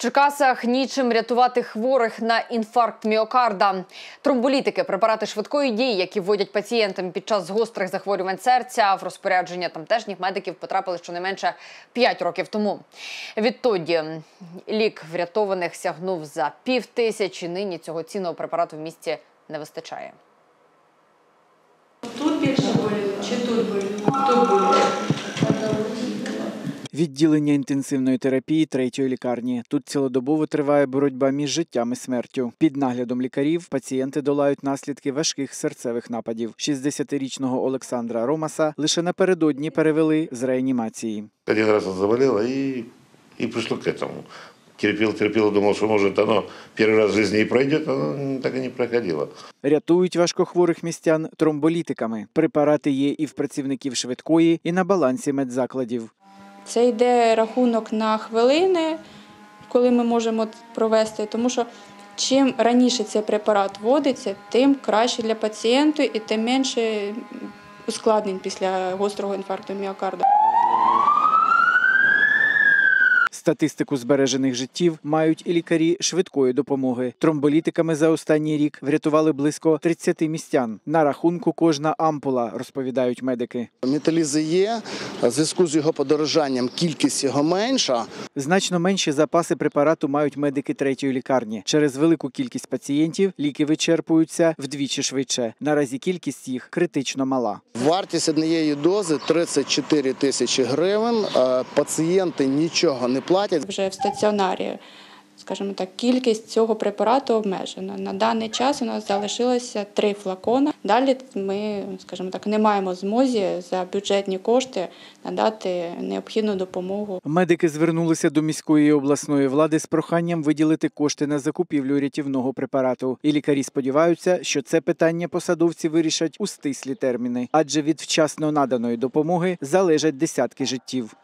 Черкасах нічим рятувати хворих на інфаркт міокарда. Тромболітики, препарати швидкої дії, які вводять пацієнтам під час гострих захворювань серця, в розпорядження тамтешніх медиків потрапили щонайменше 5 років тому. Відтоді лік врятованих сягнув за пів тисячі. Нині цього цінного препарату в місті не вистачає. Тут більше боліло чи тут боліло? Тут боліло. Відділення інтенсивної терапії третьої лікарні. Тут цілодобово триває боротьба між життям і смертю. Під наглядом лікарів пацієнти долають наслідки важких серцевих нападів. 60-річного Олександра Ромаса лише напередодні перевели з реанімації. Один раз он заболел и, и пришло к этому. Терпел, терпел, думал, что может оно первый раз в жизни и пройдет, оно так и не проходило. Рятують важкохворих містян тромболітиками. Препарати є і в працівників швидкої, і на балансі медзакладів. Це йде рахунок на хвилини, коли ми можемо провести, тому що чим раніше цей препарат вводиться, тим краще для пацієнта і тим менше ускладнень після гострого інфаркту міокарду. Статистику збережених життів мають і лікарі швидкої допомоги. Тромболітиками за останній рік врятували близько 30 містян. На рахунку кожна ампула, розповідають медики. Металізи є, в зв'язку з його подорожанням кількість його менша. Значно менші запаси препарату мають медики третьої лікарні. Через велику кількість пацієнтів ліки вичерпуються вдвічі швидше. Наразі кількість їх критично мала. Вартість однієї дози 34 тисячі гривень. Е, Пацієнти нічого не платять. Вже в стаціонарі, скажімо так, кількість цього препарату обмежена. На даний час у нас залишилося три флакона. Далі ми, скажімо так, не маємо змозі за бюджетні кошти надати необхідну допомогу Медики звернулися до міської і обласної влади з проханням виділити кошти на закупівлю рятівного препарату. І лікарі сподіваються, що це питання посадовці вирішать у стислі терміни, адже від вчасно наданої допомоги залежать десятки життів.